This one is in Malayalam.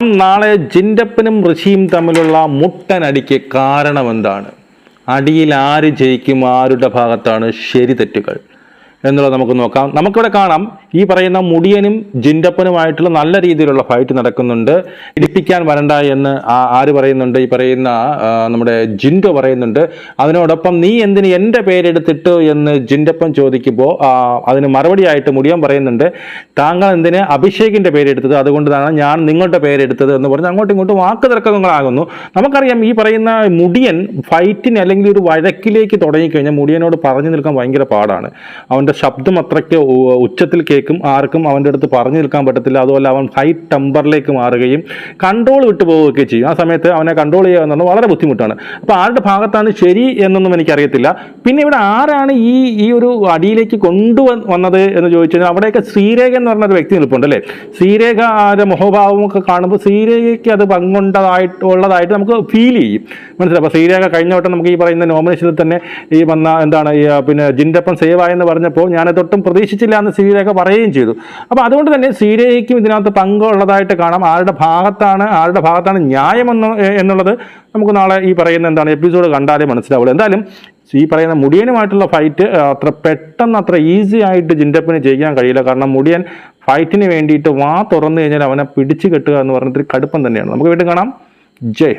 നാളെ ജിൻഡപ്പനും ഋഷിയും തമ്മിലുള്ള മുട്ടനടിക്ക് കാരണം എന്താണ് അടിയിൽ ആര് ജയിക്കും? ആരുടെ ഭാഗത്താണ്? ശരി തെറ്റുകൾ. എന്നുള്ളത് നമുക്ക് നോക്കാം. നമുക്കിവിടെ കാണാം ഈ പറയുന്ന മുടിയനും ജിൻഡപ്പനുമായിട്ടുള്ള നല്ല രീതിയിലുള്ള ഫൈറ്റ് നടക്കുന്നുണ്ട്. ഇടിപ്പിക്കാൻ വരണ്ട എന്ന് ആര് പറയുന്നുണ്ട്? ഈ പറയുന്ന നമ്മുടെ ജിൻഡോ പറയുന്നുണ്ട്. അതിനോടൊപ്പം നീ എന്തിന് എന്റെ പേരെടുത്തിട്ട് എന്ന് ജിൻഡപ്പൻ ചോദിക്കുമ്പോൾ അതിന് മറുപടിയായിട്ട് മുടിയൻ പറയുന്നുണ്ട് താങ്കൾ എന്തിന് അഭിഷേകിന്റെ പേരെടുത്തത്? അതുകൊണ്ടാണ് ഞാൻ നിങ്ങളുടെ പേരെടുത്തത് എന്ന് പറഞ്ഞ് അങ്ങോട്ടും ഇങ്ങോട്ടും വാക്ക് തർക്കങ്ങളാകുന്നു. നമുക്കറിയാം ഈ പറയുന്ന മുടിയൻ ഫൈറ്റിന് അല്ലെങ്കിൽ ഒരു വഴക്കിലേക്ക് തുടങ്ങിക്കഴിഞ്ഞാൽ മുടിയനോട് പറഞ്ഞു നിൽക്കാൻ ഭയങ്കര പാടാണ്. അവന്റെ ശബ്ദം അത്രയ്ക്ക് ഉച്ചത്തിൽ കേൾക്കും ആർക്കും അവന്റെ അടുത്ത് പറഞ്ഞു നിൽക്കാൻ പറ്റത്തില്ല. അതുപോലെ അവൻ ഹൈ ടെമ്പറിലേക്ക് മാറുകയും കൺട്രോൾ വിട്ടു പോവുകയൊക്കെ ചെയ്യും. ആ സമയത്ത് അവനെ കൺട്രോൾ ചെയ്യുക എന്നുള്ളത് വളരെ ബുദ്ധിമുട്ടാണ്. അപ്പോൾ ആരുടെ ഭാഗത്താണ് ശരി എന്നൊന്നും എനിക്കറിയത്തില്ല. പിന്നെ ഇവിടെ ആരാണ് ഈ ഈ ഒരു അടിയിലേക്ക് കൊണ്ടു വന്നത് എന്ന് ചോദിച്ചു കഴിഞ്ഞാൽ അവിടെയൊക്കെ ശ്രീരേഖ എന്ന് പറഞ്ഞൊരു വ്യക്തി നിൽപ്പുണ്ട് അല്ലേ? ശ്രീരേഖ ആരുടെ മുഖഭാവമൊക്കെ കാണുമ്പോൾ ശ്രീരേഖയ്ക്ക് അത് പങ്കുണ്ടതായിട്ട് ഉള്ളതായിട്ട് നമുക്ക് ഫീൽ ചെയ്യും. മനസ്സിലായി? അപ്പോൾ ശ്രീരേഖ കഴിഞ്ഞ വട്ടം നമുക്ക് ഈ പറയുന്ന നോമിനേഷനിൽ തന്നെ ഈ വന്ന എന്താണ് ഈ പിന്നെ ജിൻഡപ്പൻ സേവ് ആയെന്ന് പറഞ്ഞപ്പോൾ ഞാൻ തൊട്ടും പ്രതീക്ഷിച്ചില്ല എന്ന് ശ്രീരേഖ പറയുകയും ചെയ്തു. അപ്പോൾ അതുകൊണ്ട് തന്നെ ശ്രീരേഖയ്ക്കും ഇതിനകത്ത് പങ്കുള്ളതായിട്ട് കാണാം. ആരുടെ ഭാഗത്താണ് ആരുടെ ഭാഗത്താണ് ന്യായമെന്ന് എന്നുള്ളത് നമുക്ക് നാളെ ഈ പറയുന്ന എന്താണ് എപ്പിസോഡ് കണ്ടാലേ മനസ്സിലാവുള്ളൂ. എന്തായാലും ഈ പറയുന്ന മുടിയനുമായിട്ടുള്ള ഫൈറ്റ് അത്ര പെട്ടെന്ന് അത്ര ഈസി ആയിട്ട് ജിൻഡപ്പിന് ചെയ്യാൻ കഴിയില്ല. കാരണം മുടിയൻ ഫൈറ്റിന് വേണ്ടിയിട്ട് വാ തുറന്നു കഴിഞ്ഞാൽ അവനെ പിടിച്ചു കെട്ടുക എന്ന് പറഞ്ഞിട്ട് കടുപ്പം തന്നെയാണ്. നമുക്ക് വീണ്ടും കാണാം. ജയ്